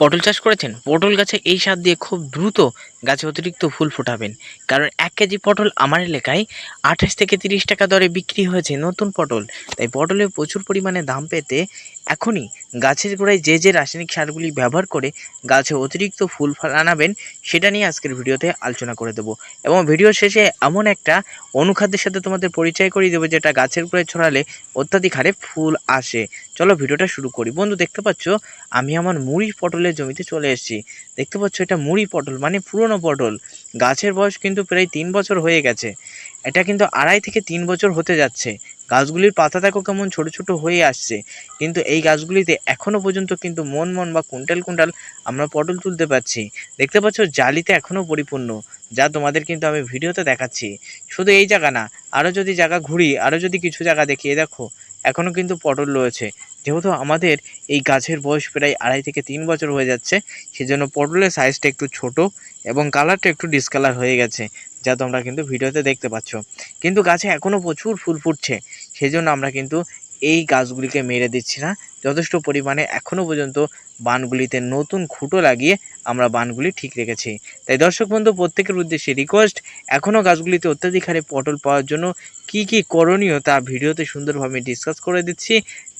পটল চাষ করেছেন? পটল গাছে এই সার দিয়ে খুব দ্রুত গাছে অতিরিক্ত ফুল ফোটাবেন। কারণ এক কেজি পটল আমার এলাকায় আঠাশ থেকে তিরিশ টাকা দরে বিক্রি হয়েছে নতুন পটল। তাই পটলের প্রচুর পরিমাণে দাম পেতে এখনই গাছের গোড়ায় যে যে রাসায়নিক সারগুলি ব্যবহার করে গাছে অতিরিক্ত ফুল ফল আনাবেন, সেটা নিয়ে আজকের ভিডিওতে আলোচনা করে দেবো। এবং ভিডিও শেষে এমন একটা অনুখাদ্যের সাথে তোমাদের পরিচয় করিয়ে দেবো, যেটা গাছের গোড়ায় ছড়ালে অত্যাধিক হারে ফুল আসে। চলো ভিডিওটা শুরু করি। বন্ধু, দেখতে পাচ্ছ, আমি আমার মুড়ি পটলের জমিতে চলে এসেছি। দেখতে পাচ্ছ, এটা মুড়ি পটল মানে পুরনো পটল। গাছের বয়স কিন্তু প্রায় তিন বছর হয়ে গেছে। এটা কিন্তু আড়াই থেকে তিন বছর হতে যাচ্ছে। গাছগুলির পাতা দেখো কেমন ছোট ছোট হয়ে আসছে। কিন্তু এই গাছগুলিতে এখনও পর্যন্ত কিন্তু মন মন বা কুইন্টাল কুইন্টাল আমরা পটল তুলতে পারছি। দেখতে পাচ্ছ, জালিতে এখনও পরিপূর্ণ, যা তোমাদের কিন্তু আমি ভিডিওতে দেখাচ্ছি। শুধু এই জায়গা না আরও যদি জায়গা ঘুরি আরও যদি কিছু জায়গা দেখি দেখো, এখনও কিন্তু পটল রয়েছে। যেহেতু আমাদের এই গাছের বয়স প্রায় আড়াই থেকে তিন বছর হয়ে যাচ্ছে, সেজন্য পটলের সাইজটা একটু ছোট এবং কালারটা একটু ডিসকালার হয়ে গেছে। যা তোমরা কিন্তু ভিডিওতে দেখতে পাচ্ছ। কিন্তু গাছে এখনও প্রচুর ফুল ফুটছে, সেজন্য আমরা কিন্তু এই গাছগুলিকে মেরে দিচ্ছি না। যথেষ্ট পরিমাণে এখনও পর্যন্ত বানগুলিতে নতুন খুঁটো লাগিয়ে আমরা বানগুলি ঠিক রেখেছি। তাই দর্শক বন্ধু, প্রত্যেকের উদ্দেশ্যে রিকোয়েস্ট এখনও গাছগুলিতে অত্যাধিক হারে পটল পাওয়ার জন্য কি কি করণীয় তা ভিডিওতে সুন্দরভাবে ডিসকাস করে দিচ্ছি।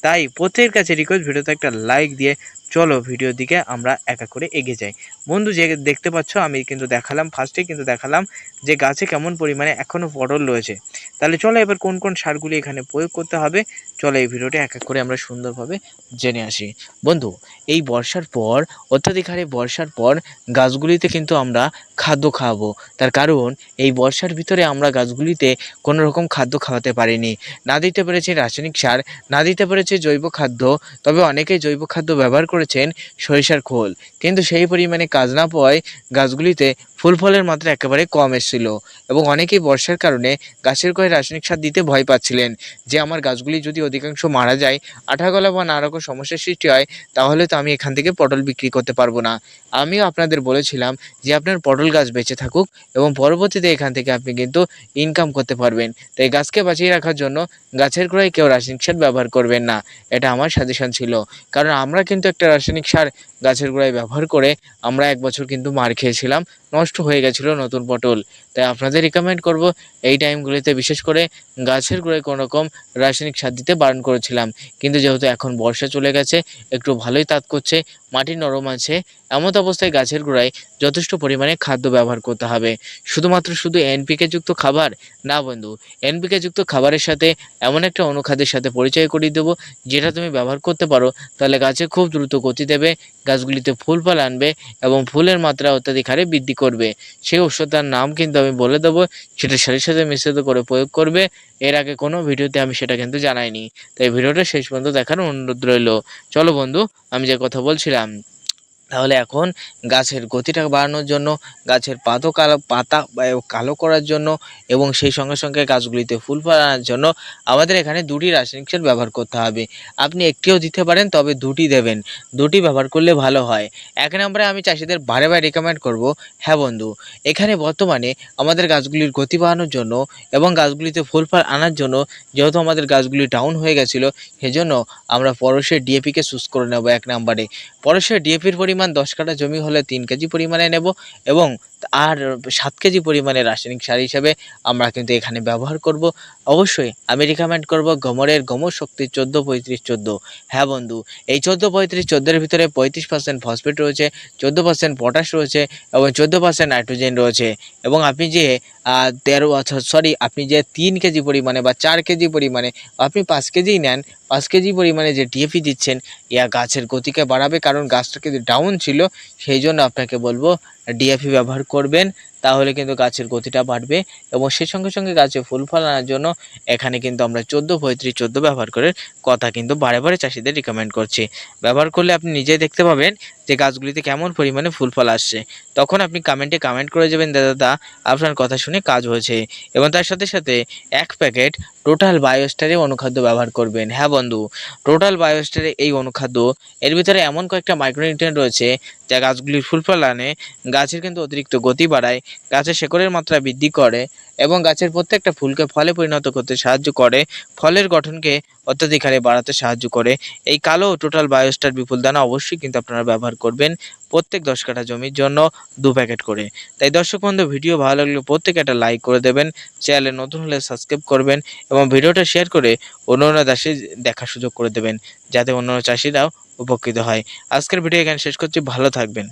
তাই প্রত্যেকের কাছে রিকোয়েস্ট ভিডিওতে একটা লাইক দিয়ে চলো ভিডিওর দিকে আমরা একা করে এগিয়ে যাই। বন্ধু, যে দেখতে পাচ্ছ, আমি কিন্তু দেখালাম ফার্স্টে কিন্তু দেখালাম যে গাছে কেমন পরিমাণে এখনও পটল রয়েছে। তাহলে চলো এবার কোন কোন সারগুলি এখানে প্রয়োগ করতে হবে, চলো এই ভিডিওটা এক এক করে আমরা সুন্দরভাবে জেনে আসি। বন্ধু, এই বর্ষার পর অত্যাধিক হারে বর্ষার পর গাছগুলিতে কিন্তু আমরা খাদ্য খাওয়াবো। তার কারণ, এই বর্ষার ভিতরে আমরা গাছগুলিতে কোনো রকম খাদ্য খাওয়াতে পারিনি। না দিতে পেরেছি রাসায়নিক সার, না দিতে পেরেছি জৈব খাদ্য, তবে অনেকেই জৈব খাদ্য ব্যবহার করেছেন সরিষার খোল। কিন্তু সেই পরিমাণে কাজ না পাওয়ায় গাছগুলিতে ফুল ফলের মাত্রা একেবারে কম এসেছিল এবং অনেকেই বর্ষার কারণে গাছের কয়ে রাসায়নিক সার দিতে ভয় পাচ্ছিলেন। যে আমার গাছগুলি যদি অধিকাংশ মারা যায়, আঠাগলা বা নানা রকম সমস্যার সৃষ্টি হয়, তাহলে তো আমি এখান থেকে পটল বিক্রি করতে পারব না। আমিও আপনাদের বলেছিলাম যে আপনার পটল গাছ বেঁচে থাকুক এবং পরবর্তীতে এখান থেকে আপনি কিন্তু ইনকাম করতে পারবেন। তাই গাছকে বাঁচিয়ে রাখার জন্য গাছের গোড়ায় কেউ রাসায়নিক সার ব্যবহার করবেন না। এটা আমার সাজেশন ছিল। কারণ আমরা কিন্তু একটা রাসায়নিক সার গাছের গোড়ায় ব্যবহার করে আমরা এক বছর কিন্তু মার খেয়েছিলাম নষ্ট হয়ে গেছিল নতুন পটল। তাই আপনাদের রিকমেন্ড করব এই টাইমগুলিতে বিশেষ করে গাছের গোড়ায় কোনো রকম রাসায়নিক সার দিতে বারণ করেছিলাম। কিন্তু যেহেতু এখন বর্ষা চলে গেছে, একটু ভালোই তাত করছে, মাটি নরম আছে, এমত অবস্থায় গাছের গোড়ায় যথেষ্ট পরিমাণে খাদ্য ব্যবহার করতে হবে। শুধুমাত্র শুধু এনপিকে যুক্ত খাবার না বন্ধু এনপিকে যুক্ত খাবারের সাথে এমন একটা অনুখাদ্যের সাথে পরিচয় করিয়ে দেবো, যেটা তুমি ব্যবহার করতে পারো, তাহলে গাছে খুব দ্রুত গতি দেবে, গাছগুলিতে ফুল ফল আনবে এবং ফুলের মাত্রা অত্যাধিক হারে বৃদ্ধি করবে। সেই ওষুধটার নাম কিন্তু আমি বলে দেবো, সেটা সারির সাথে মিশ্রিত করে প্রয়োগ করবে। এর আগে কোনো ভিডিওতে আমি সেটা কিন্তু জানাইনি। তাই ভিডিওটা শেষ পর্যন্ত দেখার অনুরোধ রইল। চলো বন্ধু, আমি যে কথা বলছিলাম তাহলে এখন গাছের গতিটা বাড়ানোর জন্য, গাছের পাতো কালো, পাতা কালো করার জন্য এবং সেই সঙ্গে সঙ্গে গাছগুলিতে ফুল ফল আনার জন্য আমাদের এখানে দুটি রাসায়নিক সার ব্যবহার করতে হবে। আপনি একটিও দিতে পারেন, তবে দুটি দেবেন। দুটি ব্যবহার করলে ভালো হয়। এক নম্বরে আমি চাষিদের বারে বারে রেকমেন্ড করব হ্যাঁ বন্ধু, এখানে বর্তমানে আমাদের গাছগুলির গতি বাড়ানোর জন্য এবং গাছগুলিতে ফুল ফল আনার জন্য যেহেতু আমাদের গাছগুলি ডাউন হয়ে গেছিল, সেজন্য আমরা পরশের ডিএপিকে চুজ করে নেব এক নম্বরে। পরশের ডিএপির পরিমাণ দশ কাঠা জমি হলে তিন কেজি পরিমাণে নেব এবং আর সাত কেজি পরিমাণে রাসায়নিক সার হিসেবে আমরা কিন্তু এখানে ব্যবহার করব। অবশ্যই আমি রিকমেন্ড করব গমরের গমর শক্তি চোদ্দ, পঁয়ত্রিশ, চোদ্দ। হ্যাঁ বন্ধু, এই চোদ্দ, পঁয়ত্রিশ চোদ্দোর ভিতরে পঁয়ত্রিশ পার্সেন্ট ফসফেট রয়েছে, চোদ্দ পার্সেন্ট পটাশ রয়েছে এবং চোদ্দ পার্সেন্ট নাইট্রোজেন রয়েছে এবং আপনি যে তেরো সরি আপনি যে তিন কেজি পরিমাণে বা চার কেজি পরিমাণে আপনি পাঁচ কেজিই নেন পাঁচ কেজি পরিমাণে যে ডিএপি দিচ্ছেন, ইয়া গাছের গতিকে বাড়াবে। কারণ গাছটা কিন্তু ডাউন ছিল, সেই জন্য আপনাকে বলব ডিএপি ব্যবহার করবেন, তাহলে কিন্তু গাছের গতিটা বাড়বে এবং সেই সঙ্গে সঙ্গে গাছে ফুল ফল আনার জন্য এখানে কিন্তু আমরা চোদ্দ পঁয়ত্রিশ চোদ্দ ব্যবহার করে কথা কিন্তু বারে বারে চাষিদের রিকমেন্ড করছি। ব্যবহার করলে আপনি নিজেই দেখতে পাবেন যে গাছগুলিতে কেমন পরিমাণে ফুল ফল আসছে। তখন আপনি কমেন্টে কমেন্ট করে যাবেন, দাদা আপনার কথা শুনে কাজ হয়েছে। এবং তার সাথে সাথে এক প্যাকেট টোটাল বায়োস্টারে অনুখাদ্য ব্যবহার করবেন। হ্যাঁ বন্ধু টোটাল বায়োস্টারে এই অনুখাদ্য, এর ভিতরে এমন কয়েকটা মাইক্রোনিউট্রিয়েন্ট রয়েছে যা গাছগুলির ফুল ফল আনে। গাছের কিন্তু অতিরিক্ত গতি বাড়ায়, গাছের শেকড়ের মাত্রা বৃদ্ধি করে এবং গাছের প্রত্যেকটা ফুলকে ফলে পরিণত করতে সাহায্য করে, ফলের গঠনকে অত্যাধিক হারে বাড়াতে সাহায্য করে। এই কালো টোটাল বায়োস্টার বিপুল দানা অবশ্যই কিন্তু আপনারা ব্যবহার করবেন প্রত্যেক দশ কাঠা জমির জন্য দু প্যাকেট করে। তাই দর্শক বন্ধু, ভিডিও ভালো লাগলে প্রত্যেকে একটা লাইক করে দেবেন, চ্যানেলে নতুন হলে সাবস্ক্রাইব করবেন এবং ভিডিওটা শেয়ার করে অন্য অন্য দেখার সুযোগ করে দেবেন, যাতে অন্য চাষিরাও উপকৃত হয়। আজকের ভিডিও এখানে শেষ করছি, ভালো থাকবেন।